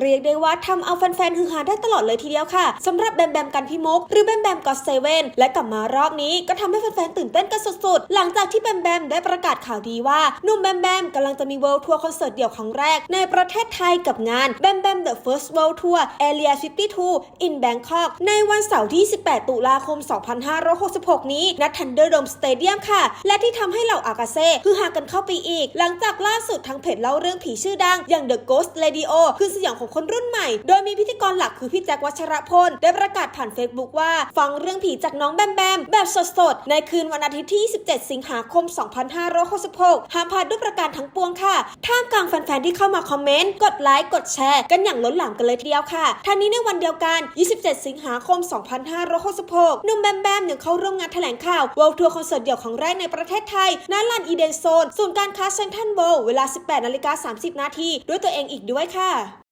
เรียกได้ว่าทำเอาแฟนๆฮือฮาได้ตลอดเลยทีเดียวค่ะสำหรับแบมแบมกันพี่มก หรือแบมแบมก็เซเว่นและกลับมารอบนี้ก็ทำให้แฟนๆตื่นเต้นกันสุดๆ หลังจากที่แบมแบมได้ประกาศข่าวดีว่าหนุ่มแบมแบมกำลังจะมีเวิลด์ทัวร์คอนเสิร์ตเดี่ยวครั้งแรก ในประเทศไทยกับงานแบมแบม The First World Tour Area 52 in Bangkok ในวันเสาร์ที่ 18 ตุลาคม 2566 นี้ณ Thunderdome Stadium ค่ะ และที่ทำให้เหล่าอากาเซ่ฮือฮากันเข้าไปอีก หลังจากล่าสุดทางเพจเล่าเรื่องผีชื่อดังอย่าง The Ghost Radio คือสยองของคนรุ่นใหม่ โดยมีพิธีกรหลักคือพี่แจ็ควัชรพล ได้ประกาศผ่าน Facebook ว่า ฟังเรื่องผีจากน้องแบมแบม แบบสดๆ ในคืนวันอาทิตย์ที่17สิงหาคม 2566 ห้ามพลาดด้วยประการทั้งปวงค่ะ ท่ามกลางแฟนๆ ที่เข้ามาคอมเมนต์ กดไลค์ กดแชร์ กันอย่างล้นหลามกันเลยทีเดียวค่ะท่านนี้ในวันเดียวกัน 27 สิงหาคม 2566หนุ่มแบมแบมเนี่ยเข้าร่วมงานแถลงข่าว World Tour คอนเสิร์ตเดี่ยวครั้งแรกในประเทศไทยณลานอีเดนโซนศูนย์การค้าเซ็นทรัลเวลด์เวลา 18นาฬิกา30 นาทีด้วยตัวเองอีกด้วยค่ะ